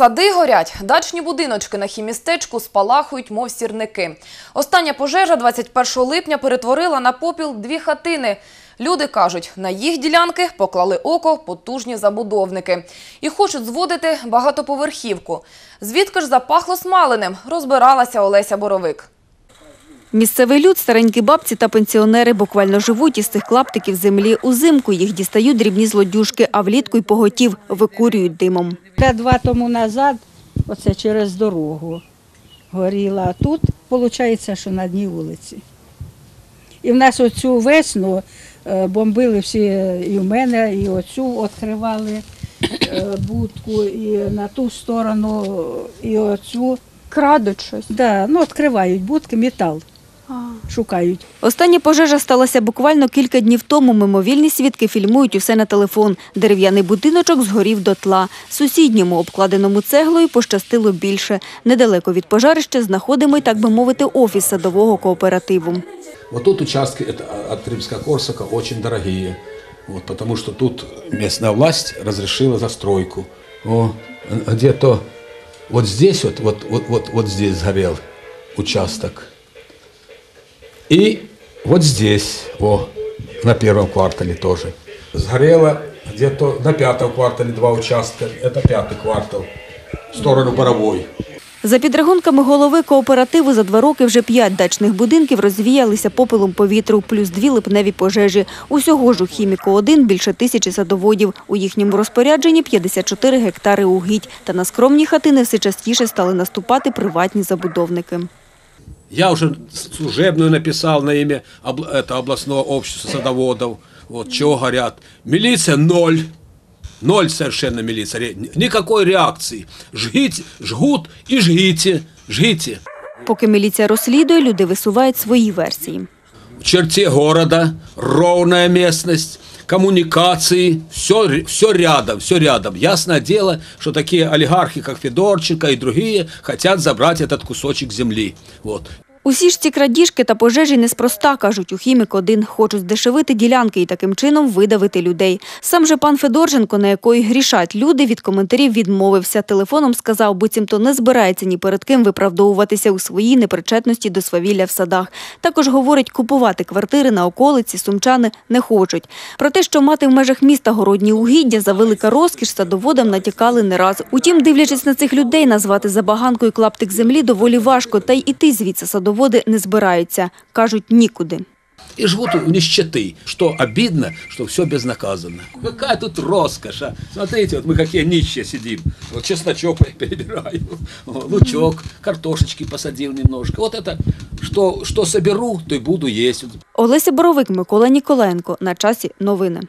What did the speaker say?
Сади горять, дачні будиночки на хімістечку спалахують, мов сірники. Остання пожежа 21 липня перетворила на попіл дві хатини. Люди кажуть, на їх ділянки поклали око потужні забудовники і хочуть зводити багатоповерхівку. Звідки ж запахло смаленим, розбиралася Олеся Боровик. Місцевий люд, старенькі бабці та пенсіонери буквально живуть із цих клаптиків землі. Узимку їх дістають дрібні злодюжки, а влітку й поготів викурюють димом. Два тому назад, оце через дорогу горіла. А тут, виходить, що на дні вулиці. І в нас оцю весну е, бомбили всі, і в мене, і оцю відкривали е, будку, і на ту сторону, і оцю. Крадуть щось. Да, ну, відкривають будки, метал шукають. Остання пожежа сталася буквально кілька днів тому. Мимовільні свідки фільмують усе на телефон. Дерев'яний будиночок згорів дотла. Сусідньому, обкладеному цеглою, пощастило більше. Недалеко від пожарища знаходимо, й, так би мовити, офіс садового кооперативу. Вот тут участки от Римска-Корсака очень дорогие, вот, потому что тут местная власть разрешила застройку. О, где-то вот здесь вот, вот, вот, вот, вот здесь сгорел участок. И вот здесь, о, на первом квартале тоже. Сгорело где-то на пятом квартале два участка, это пятый квартал, в сторону Боровой. За підрахунками голови кооперативу, за два роки вже п'ять дачних будинків розвіялися попелом повітру, плюс дві липневі пожежі. Усього ж у «Хіміку-1» більше тисячі садоводів. У їхньому розпорядженні 54 гектари угідь. Та на скромні хатини все частіше стали наступати приватні забудовники. Я уже служебную написал на имя обл- это, областного общества садоводов. Вот, чего горят. Милиция ноль. Ноль совершенно милиция. Никакой реакции. Жгите, жгут и жгите. Жгите. Поки міліція розслідує, люди висувають свої версії. В черте города, ровная местность, коммуникации, все, все рядом, все рядом. Ясное дело, что такие олигархи, как Федорченко и другие, хотят забрать этот кусочек земли. Вот. Усі ж ці крадіжки та пожежі неспроста, кажуть у «Хімік-1». Хочуть здешевити ділянки і таким чином видавити людей. Сам же пан Федорченко, на якої грішать люди, від коментарів відмовився. Телефоном сказав, буцімто не збирається ні перед ким виправдовуватися у своїй непричетності до свавілля в садах. Також говорить, купувати квартири на околиці сумчани не хочуть. Про те, що мати в межах міста городні угіддя за велика розкіш садоводам натякали не раз. Утім, дивлячись на цих людей, назвати забаганкою клаптик землі доволі важко, та й іти звідси садоводи не збираються. Кажуть, нікуди. И живут у нищеты. Что обидно, что все безнаказанно. Какая тут роскошь, а? Смотрите, вот мы какие нищие сидим. Вот чесночок перебираю, о, лучок, картошечки посадил немножко. Вот это, что, что соберу, то и буду есть. Олеся Боровик, Микола Ніколенко. На часі новини.